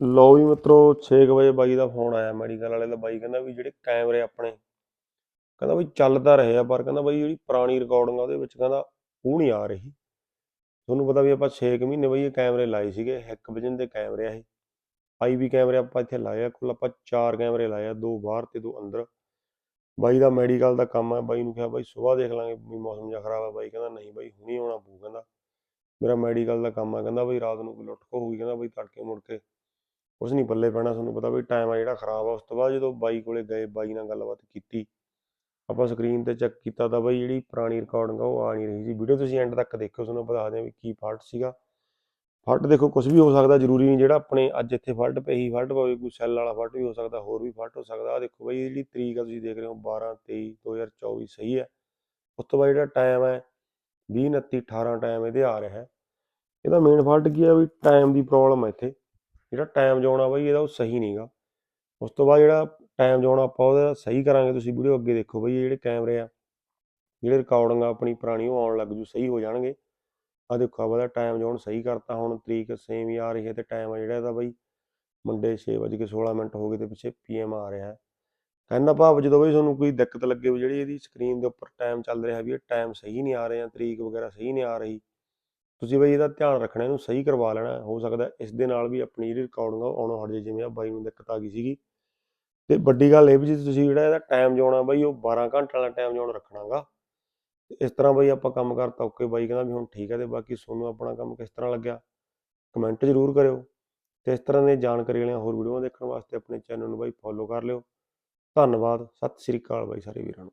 ਲਓ ਵੀ ਮਿੱਤਰੋ 6 ਵਜੇ ਬਾਈ ਦਾ ਫੋਨ ਆਇਆ ਮੈਡੀਕਲ ਵਾਲੇ ਦਾ, ਬਾਈ ਕਹਿੰਦਾ ਵੀ ਜਿਹੜੇ ਕੈਮਰੇ ਆਪਣੇ, ਕਹਿੰਦਾ ਬਈ ਚੱਲਦਾ ਰਹੇ ਆ, ਪਰ ਕਹਿੰਦਾ ਬਾਈ ਜਿਹੜੀ ਪੁਰਾਣੀ ਰਿਕਾਰਡਿੰਗ ਆ ਉਹਦੇ ਵਿੱਚ ਕਹਿੰਦਾ ਉਹ ਨਹੀਂ ਆ ਰਹੀ। ਤੁਹਾਨੂੰ ਪਤਾ ਵੀ ਆਪਾਂ 6 ਮਹੀਨੇ ਬਈ ਇਹ ਕੈਮਰੇ ਲਾਏ ਸੀਗੇ, ਇੱਕ ਵਜਨ ਦੇ ਕੈਮਰੇ ਆ ਇਹ। ਆਈਵੀ ਕੈਮਰੇ ਆਪਾਂ ਇੱਥੇ ਲਾਏ ਆ, ਕੁੱਲ ਆਪਾਂ ਚਾਰ ਕੈਮਰੇ ਲਾਏ ਆ, ਦੋ ਬਾਹਰ ਤੇ ਦੋ ਅੰਦਰ। ਬਾਈ ਦਾ ਮੈਡੀਕਲ ਦਾ ਕੰਮ ਹੈ ਬਾਈ ਨੂੰ ਕਿਹਾ ਬਾਈ ਸਵੇਰ ਦੇਖ ਲਾਂਗੇ ਵੀ ਮੌਸਮ ਜਿਹਾ ਖਰਾਬ ਆ, ਬਾਈ ਕਹਿੰਦਾ ਨਹੀਂ ਬਾਈ ਹੁਣੀ ਆਉਣਾ ਪਊ ਕਹਿੰਦਾ। ਮੇਰਾ ਮੈਡੀਕਲ ਦਾ ਕੰਮ ਆ, ਕਹਿੰਦਾ ਬਈ ਰਾਤ ਨੂੰ ਕੋਈ ਲੁੱਟ ਖੋ ਹੋਊਗੀ, ਕਹਿੰਦਾ ਬਈ ਤੜਕੇ ਮੁੜ ਕੇ ਕੁਛ ਨਹੀਂ ਪੱਲੇ ਪੈਣਾ ਤੁਹਾਨੂੰ ਪਤਾ ਵੀ ਟਾਈਮ ਆ ਜਿਹੜਾ ਖਰਾਬ ਆ, ਉਸ ਤੋਂ ਬਾਅਦ ਜਦੋਂ ਬਾਈ ਕੋਲੇ ਗਏ, ਬਾਈ ਨਾਲ ਗੱਲਬਾਤ ਕੀਤੀ, ਆਪਾਂ ਸਕਰੀਨ ਤੇ ਚੈੱਕ ਕੀਤਾ ਤਾਂ ਬਾਈ ਜਿਹੜੀ ਪੁਰਾਣੀ ਰਿਕਾਰਡਿੰਗ ਆ ਉਹ ਆ ਨਹੀਂ ਰਹੀ ਸੀ। ਵੀਡੀਓ ਤੁਸੀਂ ਐਂਡ ਤੱਕ ਦੇਖਿਓ, ਤੁਹਾਨੂੰ ਬਤਾ ਦਿਆਂ ਵੀ ਕੀ ਫਾਲਟ ਸੀਗਾ। ਫਾਲਟ ਦੇਖੋ ਕੁਝ ਵੀ ਹੋ ਸਕਦਾ, ਜ਼ਰੂਰੀ ਨਹੀਂ ਜਿਹੜਾ ਆਪਣੇ ਅੱਜ ਇੱਥੇ ਫਾਲਟ ਪਈ ਫਾਲਟ ਪਵੇ ਕੋਈ ਸੈੱਲ ਵਾਲਾ ਫਾਲਟ ਵੀ ਹੋ ਸਕਦਾ, ਹੋਰ ਵੀ ਫਾਲਟ ਹੋ ਸਕਦਾ। ਆ ਦੇਖੋ ਬਾਈ ਜਿਹੜੀ ਤਰੀਕ ਆ ਤੁਸੀਂ ਦੇਖ ਰਹੇ ਹੋ 12 23 2024 ਸਹੀ ਹੈ। ਉਸ ਤੋਂ ਬਾਅਦ ਜਿਹੜਾ ਟਾਈਮ ਹੈ 20 29 18 ਟਾਈਮ ਇਹਦੇ ਆ ਰਿਹਾ ਹੈ। ਇਹਦਾ ਮੇਨ ਫਾਲਟ ਕੀ ਹੈ ਵੀ ਟਾਈਮ ਦੀ ਪ੍ਰੋਬਲਮ ਹੈ ਇੱਥੇ। ਜਿਹੜਾ ਟਾਈਮ ਜ਼ੋਨ ਆ ਬਾਈ, ਇਹਦਾ ਉਹ ਸਹੀ ਨਹੀਂਗਾ ਉਸ ਤੋਂ ਬਾਅਦ ਜਿਹੜਾ ਟਾਈਮ ਜ਼ੋਨ ਆਪਾਂ ਉਹਦਾ ਸਹੀ ਕਰਾਂਗੇ, ਤੁਸੀਂ ਵੀਡੀਓ ਅੱਗੇ ਦੇਖੋ ਬਈ ਜਿਹੜੇ ਕੈਮਰੇ ਆ, ਜਿਹੜੇ ਰਿਕਾਰਡਿੰਗ ਆ ਆਪਣੀ ਪੁਰਾਣੀ, ਉਹ ਆਉਣ ਲੱਗ ਜੂ ਸਹੀ ਹੋ ਜਾਣਗੇ। ਆ ਦੇਖੋ, ਆਪਾਂ ਦਾ ਟਾਈਮ ਜ਼ੋਨ ਸਹੀ ਕਰਤਾ, ਹੁਣ ਤਰੀਕ ਸੇਮ ਹੀ ਆ ਰਹੀ ਹੈ ਤੇ ਟਾਈਮ ਆ ਜਿਹੜਾ ਇਹਦਾ ਬਾਈ ਮੰਡੇ 6:16 ਮਿੰਟ ਹੋ ਗਏ ਤੇ ਪਿੱਛੇ ਪੀਐਮ ਆ ਰਿਹਾ। ਹੈ ਕਹਿਣ ਭਾਵ ਜਦੋਂ ਵੀ ਤੁਹਾਨੂੰ ਕੋਈ ਦਿੱਕਤ ਲੱਗੇ ਵੀ ਜਿਹੜੀ ਇਹਦੀ ਸਕਰੀਨ ਦੇ ਉੱਪਰ ਟਾਈਮ ਚੱਲ ਰਿਹਾ ਵੀ ਇਹ ਟਾਈਮ ਸਹੀ ਨਹੀਂ ਆ ਰਿਹਾ ਤਰੀਕ ਵਗੈਰਾ ਸਹੀ ਨਹੀਂ ਆ ਰਹੀ ਤੁਸੀਂ ਬਈ ਇਹਦਾ ਧਿਆਨ ਰੱਖਣਾ, ਇਹਨੂੰ ਸਹੀ ਕਰਵਾ ਲੈਣਾ। ਹੋ ਸਕਦਾ ਇਸ ਦੇ ਨਾਲ ਵੀ ਆਪਣੀ ਜਿਹੜੀ ਰਿਕਾਰਡਿੰਗ ਆ ਉਹ ਆਉਣੋਂ ਹਟ ਜੇ ਜਿਵੇਂ ਆ ਬਾਈ ਨੂੰ ਦਿੱਕਤ ਆ ਗਈ ਸੀਗੀ। ਤੇ ਵੱਡੀ ਗੱਲ ਇਹ ਵੀ ਜੀ, ਤੁਸੀਂ ਜਿਹੜਾ ਇਹਦਾ ਟਾਈਮ ਜ਼ੋਨ ਬਾਈ, ਉਹ 12 ਘੰਟੇ ਵਾਲਾ ਟਾਈਮ ਜ਼ੋਨ ਰੱਖਣਾਗਾ। ਇਸ ਤਰ੍ਹਾਂ ਬਾਈ ਆਪਾਂ ਕੰਮ ਕਰਤਾ, ਓਕੇ ਬਾਈ ਕਹਿੰਦਾ ਵੀ ਹੁਣ ਠੀਕ ਹੈ ਤੇ ਬਾਕੀ ਤੁਹਾਨੂੰ ਆਪਣਾ ਕੰਮ ਕਿਸ ਤਰ੍ਹਾਂ ਲੱਗਿਆ ਕਮੈਂਟ ਜ਼ਰੂਰ ਕਰਿਓ। ਤੇ ਇਸ ਤਰ੍ਹਾਂ ਦੀਆਂ ਜਾਣਕਾਰੀ ਵਾਲੀਆਂ ਹੋਰ ਵੀਡੀਓਆਂ ਦੇਖਣ ਵਾਸਤੇ ਆਪਣੇ ਚੈਨਲ ਨੂੰ ਬਾਈ ਫੋਲੋ ਕਰ ਲਿਓ। ਧੰਨਵਾਦ, ਸਤਿ ਸ੍ਰੀ ਅਕਾਲ ਬਾਈ ਸਾਰੇ ਵੀਰਾਂ ਨੂੰ।